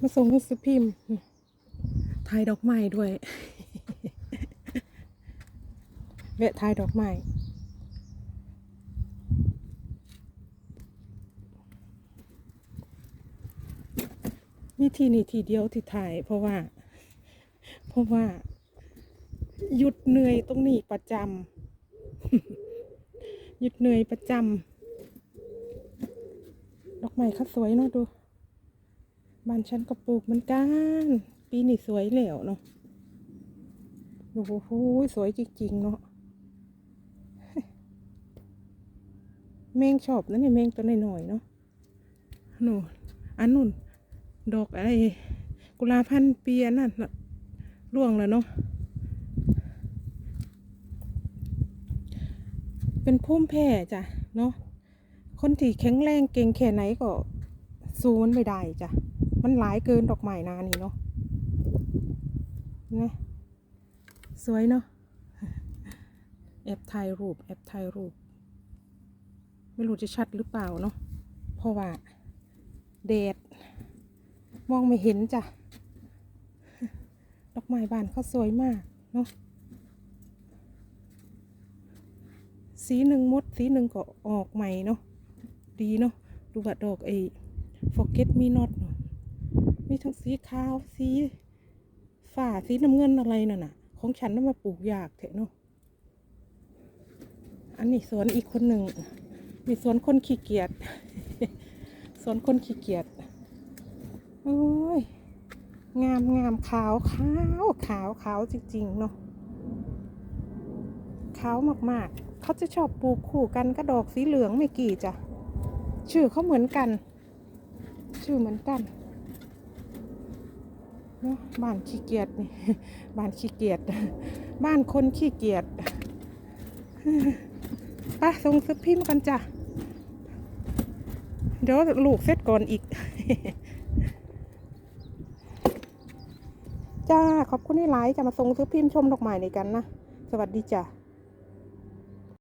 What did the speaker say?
มาส่งหนังสือพิมพ์ถ่ายดอกไม้ด้วยแวะถ่ายดอกไม้นี่ทีนี่ทีเดียวที่ถ่าย เพราะว่า เพราะว่า หยุดเหนื่อยตรงนี้ประจำหยุดเหนื่อยประจำดอกไม้เขาสวยเนาะดู บ้านฉันก็ปลูกเหมือนกัน ปีนี้สวยแล้วเนาะโอ้โหสวยจริงๆเนาะแมงชอบนะเนี่ยแมงตัวน้อยๆเนาะหนูนอันนู่น ดอกอะไรกุลาพันปีอันนั่นน่ะร่วงแล้วเนาะเป็นพุ่มแผ่จ้ะเนาะคนที่แข็งแรงเก่งแค่ไหนก็สู้มันไม่ได้จ้ะ มันหลายเกินดอกไม้นานี่เนาะนะสวยเนาะแอบถ่ายรูปแอบถ่ายรูป ไม่รู้จะชัดหรือเปล่าเนาะเพราะว่าแดดมองไม่เห็นจ้ะดอกไม้บานเขาสวยมากเนาะสีหนึ่งมดสีหนึ่งก็ออกใหม่เนาะดีเนาะดูว่าดอกไอ้ forget me not เนาะ มีทั้งสีขาวสีฝ่าสีน้ำเงินอะไรนั่นน่ะ ของฉันน่ะมาปลูกยากเถอะเนาะอันนี้สวนอีกคนหนึ่งมีสวนคนขี้เกียจสวนคนขี้เกียจโอ้ยงามงามขาวขาวขาวขาวจริง ๆ เนาะขาวมากๆ เขาจะชอบปลูกคู่กันกระดอกสีเหลืองไม่กี่จ้ะชื่อเขาเหมือนกัน ชื่อเหมือนกัน บ้านขี้เกียจนี่บ้านขี้เกียจบ้านคนขี้เกียจไปส่งซื้อพิมพ์กันจ้ะ เดี๋ยวลูกเสร็จก่อนอีก จ้า ขอบคุณที่ไลค์จะมาส่งซื้อพิมพ์ชมดอกไม้ในกันนะ สวัสดีจ้ะ